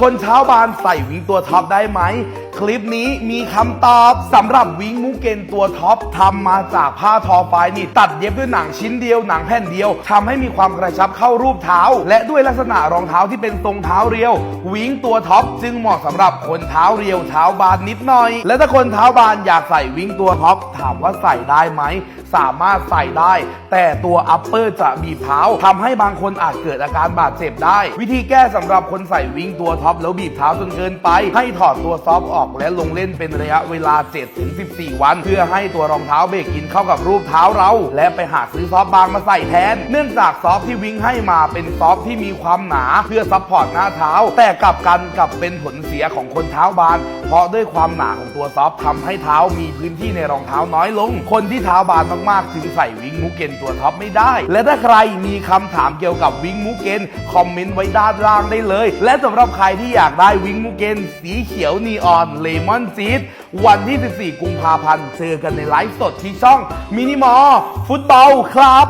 คนเช้าบานใส่วิงตัวท็อปได้ไหม คลิปนี้มีคำตอบสำหรับวิงมูเกนตัวท็อปทำมาจากผ้าทอปลายนี่ตัดเย็บด้วยหนังชิ้นเดียวหนังแผ่นเดียวทำให้มีความกระชับเข้ารูปเท้า และด้วยลักษณะรองเท้าที่เป็นทรงเท้าเรียว วิงตัวท็อปจึงเหมาะสำหรับคนเท้าเรียวเท้าบานนิดหน่อย และถ้าคนเท้าบานอยากใส่วิงตัวท็อปถามว่าใส่ได้ไหมสามารถใส่ได้ แต่ตัวอัปเปอร์จะบีบเท้าทำให้บางคนอาจเกิดอาการบาดเจ็บได้ วิธีแก้สำหรับคนใส่วิงตัวท็อปแล้วบีบเท้าจนเกินไป ให้ถอดตัวซอฟออกและลงเล่นเป็นระยะเวลา 7-14 วัน เพื่อให้ตัวรองเท้าเบรกอินเข้ากับรูปเท้าเรา และไปหาซื้อซอฟบางมาใส่แทน เนื่องจากซอฟที่วิ่งให้มาเป็นซอฟที่มีความหนาเพื่อซัพพอร์ตหน้าเท้า แต่กลับกันกับเป็นผลเสียของคนเท้าบาน เพราะด้วยความหนาของตัวซอฟต์ทำให้เท้ามีพื้นที่ในรองเท้าน้อยลง คนที่เท้าบานมากๆจึงใส่วิงมูเกนตัวท็อปไม่ได้ และถ้าใครมีคำถามเกี่ยวกับวิงมูเกนคอมเมนต์ไว้ด้านล่างได้เลย และสำหรับใครที่อยากได้วิงมูเกนสีเขียวนีออนเลมอนซีดวันที่ 14 กุมภาพันธ์เจอกันในไลฟ์สดที่ช่องมินิมอลฟุตบอลครับ